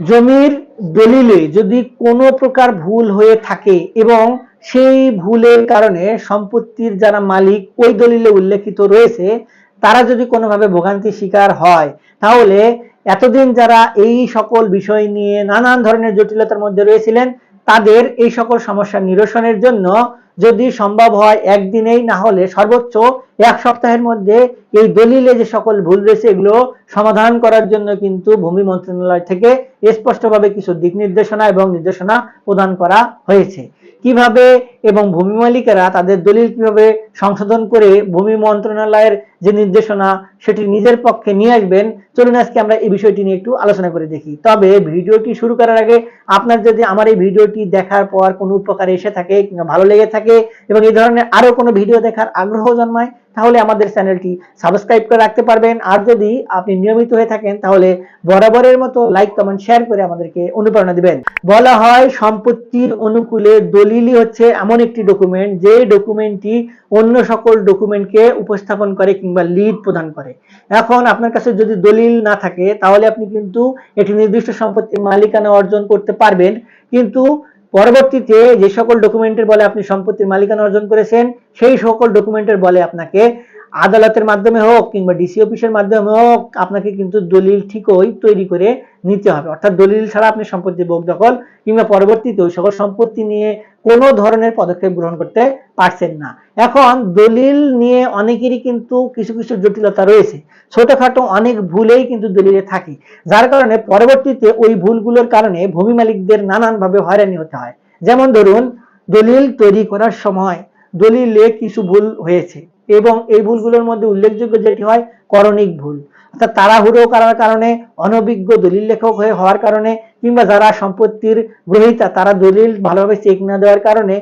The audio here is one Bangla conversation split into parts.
জমির দলিলে যদি কোনো প্রকার ভুল হয়ে থাকে এবং সেই ভুলের কারণে সম্পত্তির যারা মালিক ওই দলিলে উল্লেখিত রয়েছে, তারা যদি কোনোভাবে ভোগান্তির শিকার হয়, তাহলে এতদিন যারা এই সকল বিষয় নিয়ে নানান ধরনের জটিলতার মধ্যে রয়েছিলেন তাদের এই সকল সমস্যা নিরসনের জন্য যদি সম্ভব হয় একদিনেই, না হলে সর্বোচ্চ এক সপ্তাহের মধ্যে এই দলিলে যে সকল ভুল রয়েছে এগুলো সমাধান করার জন্য কিন্তু ভূমি মন্ত্রণালয় থেকে স্পষ্টভাবে কিছু দিক নির্দেশনা এবং নির্দেশনা প্রদান করা হয়েছে। কীভাবে এবং ভূমি মালিকেরা তাদের দলিল কীভাবে সংশোধন করে ভূমি মন্ত্রণালয়ের যে নির্দেশনা সেটি নিজের পক্ষে নিয়ে আসবেন, চলুন আজকে আমরা এই বিষয়টি নিয়ে একটু আলোচনা করে দেখি। তবে ভিডিওটি শুরু করার আগে আপনার যদি আমার এই ভিডিওটি দেখার পর কোনো উপকারে এসে থাকে কিংবা ভালো লেগে থাকে এবং এই ধরনের আরও কোনো ভিডিও দেখার আগ্রহ জন্মায় তাহলে আমাদের চ্যানেলটি সাবস্ক্রাইব করে রাখতে পারবেন। আর যদি আপনি নিয়মিত হয়ে থাকেন, তাহলে বরাবরের মতো লাইক কমেন্ট শেয়ার করে আমাদেরকে অনুপ্রেরণা দিবেন। বলা হয় সম্পত্তির অনুকূলে দলিলই হচ্ছে এমন একটি ডকুমেন্ট যে ডকুমেন্টটি অন্য সকল ডকুমেন্টকে উপস্থাপন করে কিংবা লিড প্রদান করে। এখন আপনার কাছে যদি দলিল না থাকে, তাহলে আপনি কিন্তু একটি নির্দিষ্ট সম্পত্তির মালিকানা অর্জন করতে পারবেন। কিন্তু পরবর্তীতে যে সকল ডকুমেন্টের বলে আপনি সম্পত্তির মালিকানা অর্জন করেছেন, সেই সকল ডকুমেন্টের বলে আপনাকে আদালতের মাধ্যমে হোক কিংবা ডিসি অফিসের মাধ্যমে হোক, আপনাকে কিন্তু দলিল ঠিকই তৈরি করে নিতে হবে। অর্থাৎ দলিল ছাড়া আপনি সম্পত্তি ভোগ দখল কিংবা পরবর্তীতে ওই সকল সম্পত্তি নিয়ে কোনো ধরনের পদক্ষেপ গ্রহণ করতে পারছেন না। এখন দলিল নিয়ে অনেকেরই কিন্তু কিছু কিছু জটিলতা রয়েছে। ছোটখাটো অনেক ভুলেই কিন্তু দলিলে থাকে। যার কারণে পরবর্তীতে ওই ভুলগুলোর কারণে ভূমি মালিকদের নানানভাবে হয়রানি হতে হয়। যেমন ধরুন, দলিল তৈরি করার সময় দলিলে কিছু ভুল হয়েছে। এবং এই ভুলগুলোর মধ্যে উল্লেখযোগ্য যেটি হয়, করণিক ভুল। অর্থাৎ তাড়াহুড়ো করার কারণে, অনভিজ্ঞ দলিল লেখক হয়ে হওয়ার কারণে, কিংবা যারা সম্পত্তির গ্রহীতা, তারা দলিল ভালোভাবে চেক না দেওয়ার কারণে,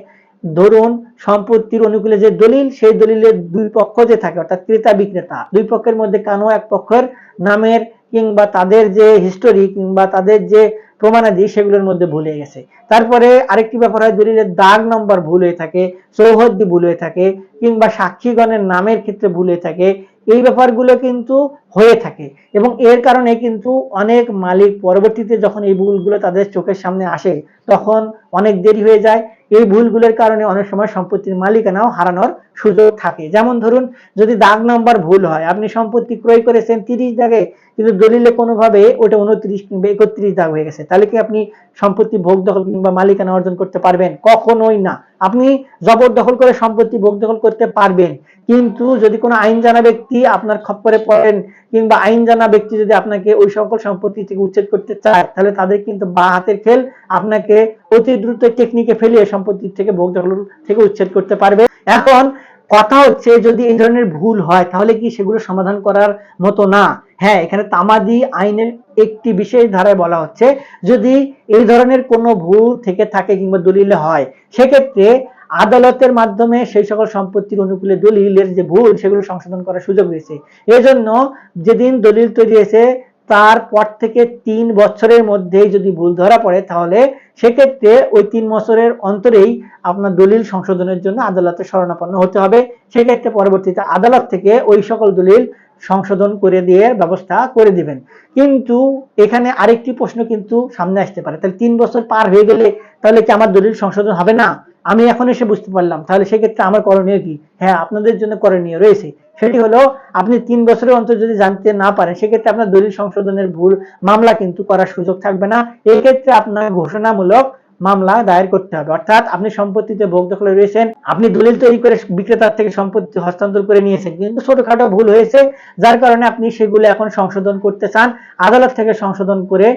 ধরুন সম্পত্তির অনুকূলে যে দলিল, সেই দলিলের দুই পক্ষ যে থাকে, অর্থাৎ ক্রেতা বিক্রেতা, দুই পক্ষের মধ্যে কানো এক পক্ষের নামের, কিংবা তাদের যে হিস্টোরি কিংবা তাদের যে প্রমাণাদি সেগুলোর মধ্যে ভুল হয়ে গেছে। তারপরে আরেকটি ব্যাপার হয়, দলিলের দাগ নম্বর ভুল হয়ে থাকে, চৌহদ্দি ভুল হয়ে থাকে, কিংবা সাক্ষীগণের নামের ক্ষেত্রে ভুল হয়ে থাকে, এই ব্যাপারগুলো কিন্তু হয়ে থাকে। এবং এর কারণে কিন্তু অনেক মালিক পরবর্তীতে যখন এই ভুলগুলো তাদের চোখের সামনে আসে, তখন অনেক দেরি হয়ে যায়। এই ভুলগুলোর কারণে অনেক সময় সম্পত্তির মালিকানাও হারানোর সুযোগ থাকে। যেমন ধরুন, যদি দাগ নাম্বার ভুল হয়, আপনি সম্পত্তি ক্রয় করেছেন তিরিশ দাগে, কিন্তু দলিলে কোনোভাবে ওটা উনত্রিশ কিংবা একত্রিশ দাগ হয়ে গেছে, তাহলে কি আপনি সম্পত্তি ভোগ দখল কিংবা মালিকানা অর্জন করতে পারবেন? কখনোই না। আপনি জবরদখল করে সম্পত্তি ভোগ দখল করতে পারবেন, কিন্তু যদি কোনো আইন জানা ব্যক্তি আপনার খপ্পরে পড়েন কিংবা আইন জানা ব্যক্তি যদি আপনাকে ওই সকল সম্পত্তি থেকে উচ্ছেদ করতে চায়, তাহলে তাদের কিন্তু বা হাতের খেল আপনাকে অতি দ্রুত টেকনিকে ফেলিয়ে সম্পত্তি থেকে ভোগ দখল থেকে উচ্ছেদ করতে পারবে। এখন কথা হচ্ছে, যদি এই ধরনের ভুল হয়, তাহলে কি সেগুলো সমাধান করার মতো না? হ্যাঁ এখানে তামাদি আইনের একটি বিশেষ ধারায় বলা হচ্ছে, যদি এই ধরনের কোনো ভুল থেকে থাকে কিংবা দলিলে হয়, সেক্ষেত্রে আদালতের মাধ্যমে সেই সকল সম্পত্তির অনুকূলে দলিলের যে ভুল, সেগুলো সংশোধন করার সুযোগ রয়েছে। এজন্য যেদিন দলিল তৈরি হয়েছে তারপর থেকে তিন বছরের মধ্যেই যদি ভুল ধরা পড়ে, তাহলে সেক্ষেত্রে ওই তিন বছরের অন্তরেই আপনার দলিল সংশোধনের জন্য আদালতে শরণাপন্ন হতে হবে। সেক্ষেত্রে পরবর্তীতে আদালত থেকে ওই সকল দলিল সংশোধন করে দিয়ে ব্যবস্থা করে দিবেন। কিন্তু এখানে আরেকটি প্রশ্ন কিন্তু সামনে আসতে পারে। তাহলে তিন বছর পার হয়ে গেলে তাহলে কি আমার দলিল সংশোধন হবে না? আমি এখন এসে বুঝতে পারলাম। তাহলে সেক্ষেত্রে আমার করণীয় কি? হ্যাঁ আপনাদের জন্য করণীয় রয়েছে। সেটি হলো, আপনি তিন বছরের অন্তর যদি জানতে না পারেন, সেক্ষেত্রে আপনার দলিল সংশোধনের ভুল মামলা কিন্তু করার সুযোগ থাকবে না। এই ক্ষেত্রে আপনার ঘোষণামূলক মামলা দায়ের করতে হবে। অর্থাৎ আপনি সম্পত্তিতে ভোগ দখলে রয়েছেন, আপনি দলিল তৈরি করে বিক্রেতার থেকে সম্পত্তি হস্তান্তর করে নিয়েছেন। কিন্তু ছোটখাটো ভুল হয়েছে, যার কারণে আপনি সেগুলো এখন সংশোধন করতে চান। আদালত থেকে সংশোধন করে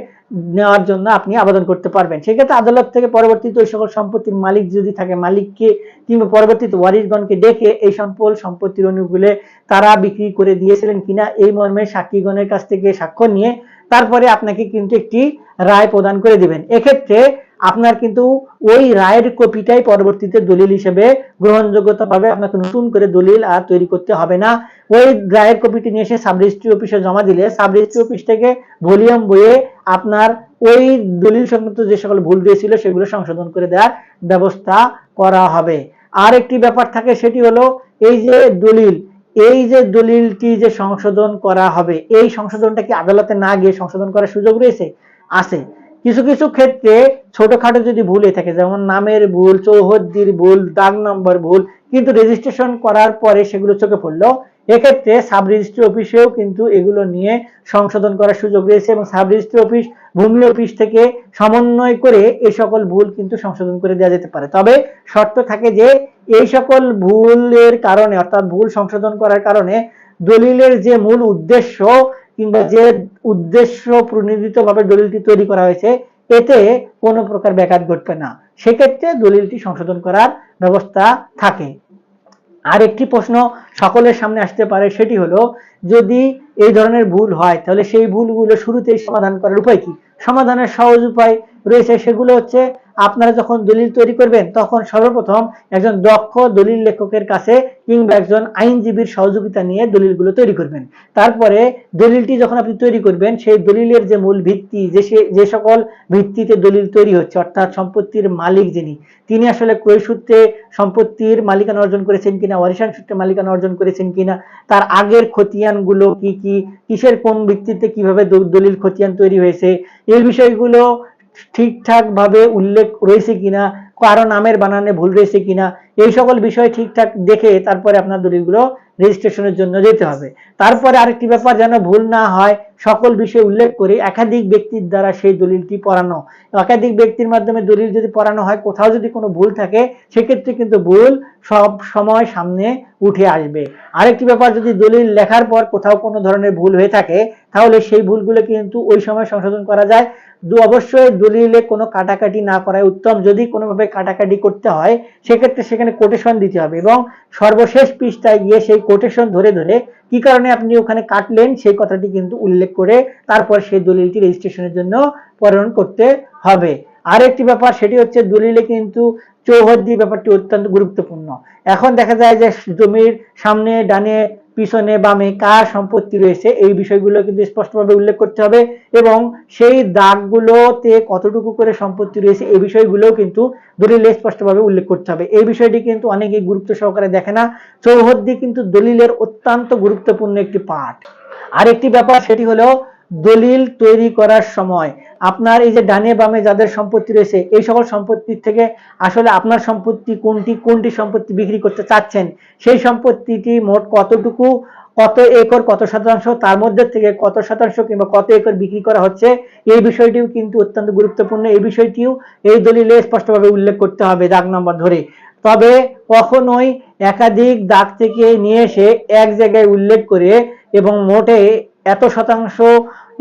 নেওয়ার জন্য আপনি আবেদন করতে পারবেন। সেক্ষেত্রে আদালত থেকে পরবর্তীতে ওই সকল সম্পত্তির মালিক যদি থাকে, মালিককে কিংবা পরবর্তীতে ওয়ারিশগণকে ডেকে এই সম্পল সম্পত্তির অনুকূলে তারা বিক্রি করে দিয়েছিলেন কিনা এই মর্মে সাক্ষীগণের কাছ থেকে সাক্ষ্য নিয়ে তারপরে আপনাকে কিন্তু একটি রায় প্রদান করে দিবেন। এক্ষেত্রে আপনার কিন্তু ওই রায়ের কপিটাই পরবর্তীতে দলিল হিসেবে গ্রহণযোগ্যতা পাবে। আপনাকে নতুন করে দলিল আর তৈরি করতে হবে না। ওই রায়ের কপিটি নিয়ে এসে সাব রেজিস্ট্রি অফিসে জমা দিলে সাব রেজিস্ট্রি অফিস থেকে ভলিউম বইয়ে আপনার ওই দলিল সংক্রান্ত যে সকল ভুল দিয়েছিল সেগুলো সংশোধন করে দেওয়ার ব্যবস্থা করা হবে। আর একটি ব্যাপার থাকে সেটি হলো এই যে দলিল, এই যে দলিলটি যে সংশোধন করা হবে, এই সংশোধনটা কি আদালতে না গিয়ে সংশোধন করার সুযোগ রয়েছে? আছে। কিছু কিছু ক্ষেত্রে ছোটখাটো যদি ভুল থাকে, যেমন নামের ভুল, চৌহদ্দির ভুল, দাগ নম্বর ভুল, কিন্তু রেজিস্ট্রেশন করার পরে সেগুলো চোখে পড়ল, এক্ষেত্রে সাব রেজিস্ট্রি অফিসেও কিন্তু এগুলো নিয়ে সংশোধন করার সুযোগ রয়েছে এবং সাব রেজিস্ট্রি অফিস ভূমি অফিস থেকে সমন্বয় করে এই সকল ভুল কিন্তু সংশোধন করে দেওয়া যেতে পারে। তবে শর্ত থাকে যে, এই সকল ভুলের কারণে, অর্থাৎ ভুল সংশোধন করার কারণে দলিলের যে মূল উদ্দেশ্য কিংবা যে উদ্দেশ্য প্রণোদিত ভাবে দলিলটি তৈরি করা হয়েছে, এতে কোনো প্রকার ব্যাঘাত ঘটবে না। সেক্ষেত্রে দলিলটি সংশোধন করার ব্যবস্থা থাকে। আর একটি প্রশ্ন সকলের সামনে আসতে পারে, সেটি হলো, যদি এই ধরনের ভুল হয়, তাহলে সেই ভুলগুলো শুরুতেই সমাধান করার উপায় কি? সমাধানের সহজ উপায় রয়েছে, সেগুলো হচ্ছে আপনারা যখন দলিল তৈরি করবেন, তখন সর্বপ্রথম একজন দক্ষ দলিল লেখকের কাছে কিংবা একজন আইনজীবীর সহযোগিতা নিয়ে দলিলগুলো তৈরি করবেন। তারপরে দলিলটি যখন আপনি তৈরি করবেন, সেই দলিলের যে মূল ভিত্তি, যে যে সকল ভিত্তিতে দলিল তৈরি হচ্ছে, অর্থাৎ সম্পত্তির মালিক যিনি, তিনি আসলে ক্রয় সূত্রে সম্পত্তির মালিকানা অর্জন করেছেন কিনা ওয়ারিশান সূত্রে মালিকানা অর্জন করেছেন কিনা, তার আগের খতিয়ানগুলো কি কি, কিসের কোন ভিত্তিতে কীভাবে দলিল খতিয়ান তৈরি হয়েছে, এই বিষয়গুলো ঠিকঠাক ভাবে উল্লেখ রয়েছে কিনা কারও নামের বানানে ভুল রয়েছে কিনা এই সকল বিষয় ঠিকঠাক দেখে তারপরে আপনার দলিলগুলো রেজিস্ট্রেশনের জন্য যেতে হবে। তারপরে আরেকটি ব্যাপার, যেন ভুল না হয়, সকল বিষয় উল্লেখ করে একাধিক ব্যক্তির দ্বারা সেই দলিলটি পড়ানো। একাধিক ব্যক্তির মাধ্যমে দলিল যদি পড়ানো হয়, কোথাও যদি কোনো ভুল থাকে, সেক্ষেত্রে কিন্তু ভুল সব সময় সামনে উঠে আসবে। আরেকটি ব্যাপার, যদি দলিল লেখার পর কোথাও কোনো ধরনের ভুল হয়ে থাকে, তাহলে সেই ভুলগুলো কিন্তু ওই সময় সংশোধন করা যায়। দু অবশ্যই দলিলে কোনো কাটাকাটি না করায় উত্তম। যদি কোনোভাবে কাটাকাটি করতে হয়, সেক্ষেত্রে সেখানে কোটেশন দিতে হবে এবং সর্বশেষ পৃষ্ঠায় গিয়ে সেই কোটেশন ধরে ধরে কি কারণে আপনি ওখানে কাটলেন সেই কথাটি কিন্তু উল্লেখ করে তারপর সেই দলিলটি রেজিস্ট্রেশনের জন্য প্রেরণ করতে হবে। আর একটি ব্যাপার সেটি হচ্ছে দলিলে কিন্তু চৌহদ্দি ব্যাপারটি অত্যন্ত গুরুত্বপূর্ণ। এখন দেখা যায় যে জমির সামনে, ডানে পিছনে বামে কার সম্পত্তি রয়েছে, এই বিষয়গুলো কিন্তু স্পষ্টভাবে উল্লেখ করতে হবে এবং সেই দাগগুলোতে কতটুকু করে সম্পত্তি রয়েছে, এই বিষয়গুলোও কিন্তু দলিলে স্পষ্টভাবে উল্লেখ করতে হবে। এই বিষয়টি কিন্তু অনেকেই গুরুত্ব সহকারে দেখে না। চৌহদ্দি কিন্তু দলিলের অত্যন্ত গুরুত্বপূর্ণ একটি পাঠ। আরেকটি ব্যাপার সেটি হলো দলিল তৈরি করার সময়, আপনার এই যে ডানে বামে যাদের সম্পত্তি রয়েছে, এই সকল সম্পত্তির থেকে আসলে আপনার সম্পত্তি কোনটি কোনটি সম্পত্তি বিক্রি করতে চাচ্ছেন, সেই সম্পত্তিটি মোট কতটুকু, কত একর, কত শতাংশ, তার মধ্যে থেকে কত শতাংশ কিংবা কত একর বিক্রি করা হচ্ছে, এই বিষয়টিও কিন্তু অত্যন্ত গুরুত্বপূর্ণ। এই বিষয়টিও এই দলিলে স্পষ্টভাবে উল্লেখ করতে হবে দাগ নম্বর ধরে। তবে কখনোই একাধিক দাগ থেকে নিয়ে এসে এক জায়গায় উল্লেখ করে এবং মোটে এত শতাংশ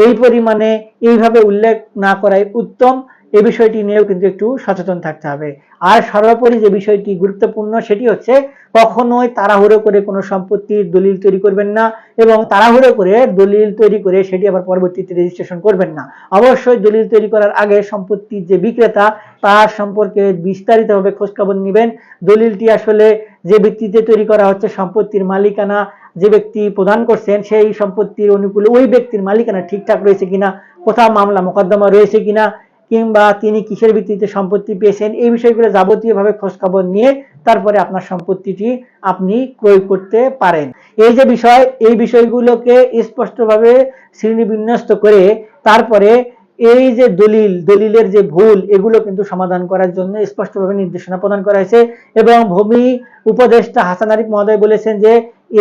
এই পরিমাণে এইভাবে উল্লেখ না করাই উত্তম। এই বিষয়টি নিয়েও কিন্তু একটু সচেতন থাকতে হবে। আর সর্বোপরি যে বিষয়টি গুরুত্বপূর্ণ, সেটি হচ্ছে কখনোই তাড়াহুড়ো করে কোনো সম্পত্তির দলিল তৈরি করবেন না এবং তাড়াহুড়ো করে দলিল তৈরি করে সেটি আবার পরবর্তীতে রেজিস্ট্রেশন করবেন না। অবশ্যই দলিল তৈরি করার আগে সম্পত্তির যে বিক্রেতা, তার সম্পর্কে বিস্তারিতভাবে খোঁজখবর নেবেন। দলিলটি আসলে যে ভিত্তিতে তৈরি করা হচ্ছে সম্পত্তির মালিকানা যে ব্যক্তি প্রদান করছেন, সেই সম্পত্তির অনুকূলে ওই ব্যক্তির মালিকানা ঠিকঠাক রয়েছে কিনা, কোথাও মামলা মোকদ্দমা রয়েছে কিনা, কিংবা তিনি কিসের ভিত্তিতে সম্পত্তি পেয়েছেন, এই বিষয়গুলো যাবতীয়ভাবে খোঁজখবর নিয়ে তারপরে আপনার সম্পত্তিটি আপনি ক্রয় করতে পারেন। এই যে বিষয়, এই বিষয়গুলোকে স্পষ্টভাবে শ্রেণীবিন্যস্ত করে তারপরে এই যে দলিল, দলিলের যে ভুল, এগুলো কিন্তু সমাধান করার জন্য স্পষ্টভাবে নির্দেশনা প্রদান করা হয়েছে। এবং ভূমি উপদেষ্টা হাসান আরিফ মহোদয় বলেছেন যে,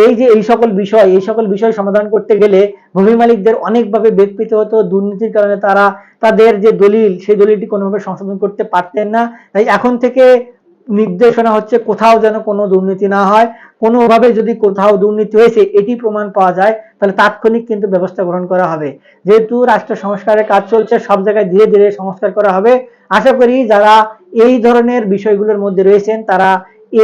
এই যে এই সকল বিষয়, এই সকল বিষয় সমাধান করতে গেলে ভূমি মালিকদের অনেকভাবে বেগপিত হতো, দুর্নীতির কারণে তারা তাদের যে দলিল, সেই দলিলটি কোনোভাবে সংশোধন করতে পারতেন না। তাই এখন থেকে নির্দেশনা হচ্ছে কোথাও যেন কোনো দুর্নীতি না হয়। কোনোভাবে যদি কোথাও দুর্নীতি হয়েছে, এটি প্রমাণ পাওয়া যায়। তাহলে তাৎক্ষণিক কিন্তু ব্যবস্থা গ্রহণ করা হবে। যেহেতু রাষ্ট্র সংস্কারের কাজ চলছে, সব জায়গায় ধীরে ধীরে সংস্কার করা হবে। আশা করি যারা এই ধরনের বিষয়গুলোর মধ্যে রয়েছেন, তারা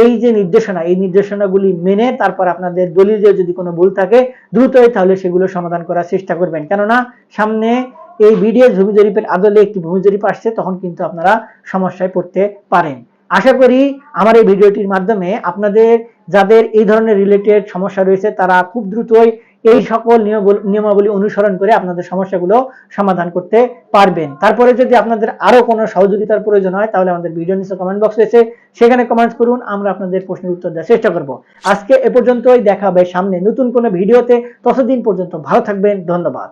এই যে নির্দেশনা, এই নির্দেশনাগুলি মেনে তারপর আপনাদের দলিলে যদি কোনো ভুল থাকে, দ্রুতই তাহলে সেগুলো সমাধান করার চেষ্টা করবেন। কেননা, সামনে এই ভিডিও ভূমি জরিপের আদলে একটি ভূমি জরিপ আসছে, তখন কিন্তু আপনারা সমস্যায় পড়তে পারেন। আশা করি আমার এই ভিডিওটির মাধ্যমে আপনাদের, যাদের এই ধরনের রিলেটেড সমস্যা রয়েছে, তারা খুব দ্রুতই এই সকল নিয়মাবলী অনুসরণ করে আপনাদের সমস্যাগুলো সমাধান করতে পারবেন। তারপরে যদি আপনাদের আরও কোনো সহযোগিতার প্রয়োজন হয়, তাহলে আমাদের ভিডিও নিচে কমেন্ট বক্স রয়েছে। সেখানে কমেন্টস করুন, আমরা আপনাদের প্রশ্নের উত্তর দেওয়ার চেষ্টা করব। আজকে এ পর্যন্তই, দেখা হবে সামনে নতুন কোনো ভিডিওতে ততদিন পর্যন্ত ভালো থাকবেন, ধন্যবাদ।